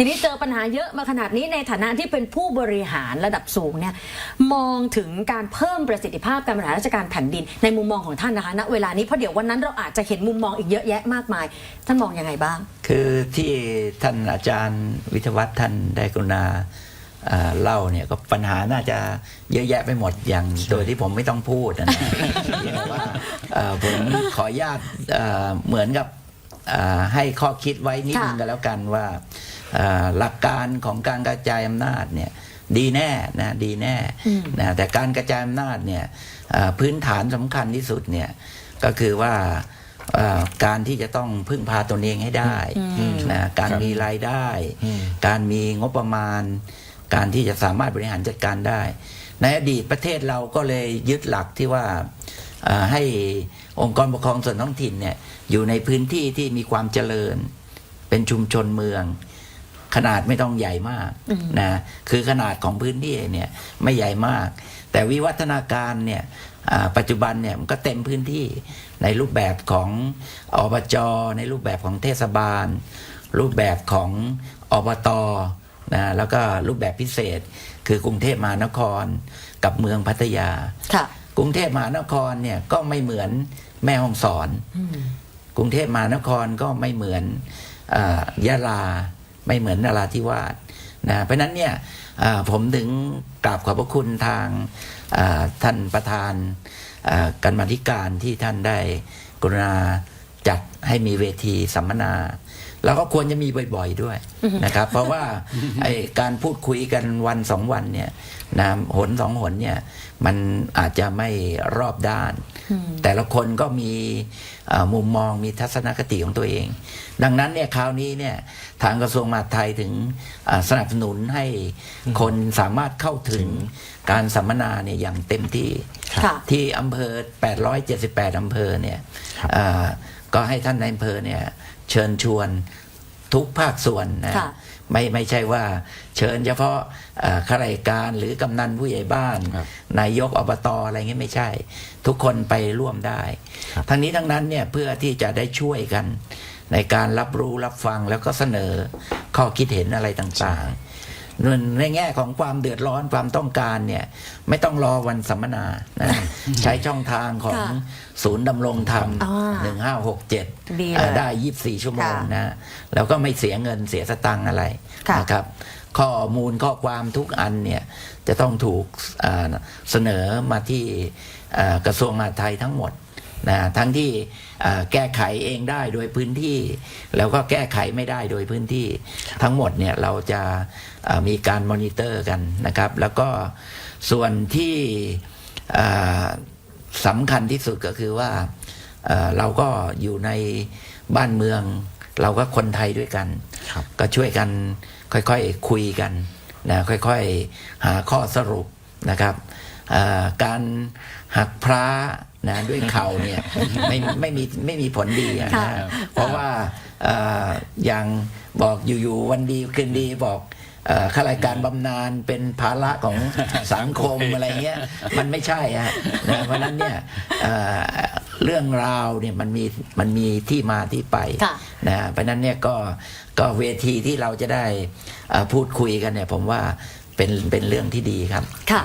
ทีนี้เจอปัญหาเยอะมาขนาดนี้ในฐานะที่เป็นผู้บริหารระดับสูงเนี่ยมองถึงการเพิ่มประสิทธิภาพการบริหารราชการแผ่นดิน ในมุมมองของท่านนะคะณเวลานี้เพราะเดี๋ยววันนั้นเราอาจจะเห็นมุมมองอีกเยอะแยะมากมาย ท่านมองยังไงบ้าง คือที่ท่านอาจารย์วิทยวัฒน์ท่านได้กรุณาเอ่อเล่าเนี่ยก็ปัญหาน่าจะเยอะแยะไปหมดอย่างโดยที่ผมไม่ต้องพูดนะนะเพียงแต่ว่าเอ่อผมขออนุญาตเอ่อเหมือนกับเอ่อให้ข้อคิดไว้นิดนึงค่ะกันแล้วกันว่าเอ่อ หลักการของการกระจายอำนาจเนี่ยดีแน่นะดีแน่นะแต่การกระจายอำนาจเนี่ยเอ่อพื้นฐานสำคัญที่สุดเนี่ยก็คือว่าเอ่อการที่จะต้องพึ่งพาตนเองให้ได้นะการมีรายได้ การมีงบประมาณ การที่จะสามารถบริหารจัดการได้ ในอดีตประเทศเราก็เลยยึดหลักที่ว่าเอ่อให้องค์กรปกครองส่วนท้องถิ่นเนี่ยอยู่ในพื้นที่ที่มีความเจริญ เป็นชุมชนเมือง ขนาดไม่ต้องใหญ่มากนะคือขนาดของพื้นที่เนี่ยไม่ใหญ่มาก แต่วิวัฒนาการเนี่ยอ่าปัจจุบันเนี่ยมันก็เต็มพื้นที่ในรูปแบบของอบจในรูปแบบของเทศบาล รูปแบบของอบตนะแล้วก็รูปแบบพิเศษ คือกรุงเทพมหานครกับเมืองพัทยาค่ะกรุงเทพมหานครเนี่ยก็ไม่เหมือนแม่ฮ่องสอนกรุงเทพมหานครก็ไม่เหมือนอายะลา ไม่เหมือนนราธิวาสนะเพราะนั้นเนี่ยผมถึงกราบขอบพระคุณทางท่านประธานอ่ากันมาธิการที่ท่านได้กรุณาจัดให้มีเวทีสัมมนาแล้วก็ควรจะมีบ่อยๆด้วยนะครับ เพราะว่าไอการพูดคุยกันวันสองวันเนี่ยนะหนสองหนเนี่ยมันอาจจะไม่รอบด้าน แต่ละคนก็มีเอ่อมุมมองมีทัศนคติของตัวเอง ดังนั้นเนี่ยคราวนี้เนี่ยทางกระทรวงมหาดไทยถึงเอ่อสนับสนุนให้คนสามารถเข้าถึงการสัมมนาเนี่ยอย่างเต็มที่ค่ะที่อำเภอ 878 อำเภอเนี่ยเอ่อก็ให้ท่านในอำเภอเนี่ย เชิญชวนทุกภาคส่วนนะค่ะไม่ไม่ใช่ว่าเชิญเฉพาะเอ่อข้าราชการหรือกำนันผู้ใหญ่บ้านครับนายกอบตอะไรเงี้ยไม่ใช่ ทุกคนไปร่วมได้ครับทั้งนี้ทั้งนั้นเนี่ยเพื่อที่จะได้ช่วยกัน ในการรับรู้รับฟังแล้วก็เสนอข้อคิดเห็นอะไรต่างๆส่วน ในแง่ของความเดือดร้อนความต้องการเนี่ยไม่ต้องรอวันสัมมนานะใช้ช่องทางของค่ะศูนย์ดำรงธรรมอ่าหนึ่งห้าหกเจ็ดดีเลยเอ่อได้ยี่บสี่ชั่วโมงค่ะนะแล้วก็ไม่เสียเงินเสียสตังค์อะไรค่ะนะครับข้อมูลข้อความทุกอันเนี่ยจะต้องถูกอ่าเสนอมาที่อ่ากระทรวงมหาดไทยทั้งหมด นะทั้งที่อ่าแก้ไขเองได้โดยพื้นที่ แล้วก็แก้ไขไม่ได้โดยพื้นที่ ทั้งหมดเนี่ยเราจะอ่ามีการมอนิเตอร์กันนะครับ แล้วก็ส่วนที่อ่าสำคัญที่สุดก็คือว่าเอ่อเราก็อยู่ในบ้านเมือง เราก็คนไทยด้วยกันครับก็ช่วยกันค่อยๆคุยกันนะค่อยๆหาข้อสรุปนะครับเอ่อ การหักพระนะด้วยเข่าเนี่ยไม่ไม่มีไม่มีผลดีอะค่ะนะเพราะว่าเอ่ออย่างบอกอยู่ๆวันดีคืนดีบอกเอ่อข้าราชการบำนาญเป็นภาระของสังคมอะไรเงี้ยมันไม่ใช่ฮะนะเพราะฉะนั้นเนี่ยเอ่อเรื่องราวเนี่ยมันมีมันมีที่มาที่ไปค่ะนะเพราะฉะนั้นเนี่ยก็ก็เวทีที่เราจะได้เอ่อพูดคุยกันเนี่ยผมว่าเป็นเป็นเรื่องที่ดีครับค่ะ